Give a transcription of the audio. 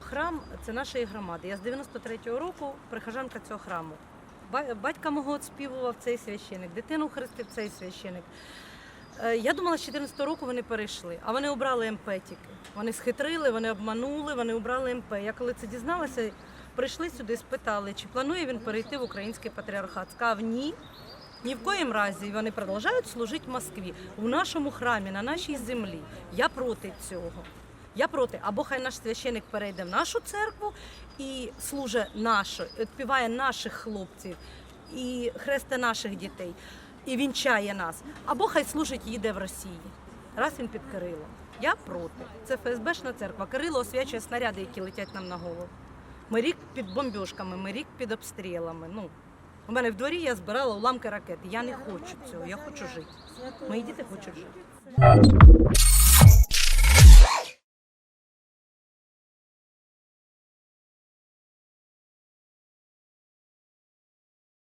Храм це нашої громади. Я з 93-го року прихожанка цього храму. Батька мого отспівував цей священик, дитину хрестив цей священик. Е, Я думала, з 14-го року вони перейшли, а вони обрали МП тільки. Вони схитрили, вони обманули, вони обрали МП. Я коли це дізналася, прийшли сюди, спитали, чи планує він перейти в український патріархат. Сказав ні. Ні в коїм разі вони продовжують служити в Москві у нашому храмі, на нашій землі. Я проти цього. Я проти. Або хай наш священик перейде в нашу церкву і служить нашу, відпіває наших хлопців і хресте наших дітей, і вінчає нас. Або хай служить їде в Росії. Раз він під Кирилом. Я проти. Це ФСБшна церква. Кирило освячує снаряди, які летять нам на голову. Ми рік під бомбіжками, ми рік під обстрілами. Ну, у мене в дворі я збирала уламки ракети. Я не хочу цього, я хочу жити. Мої діти хочуть жити.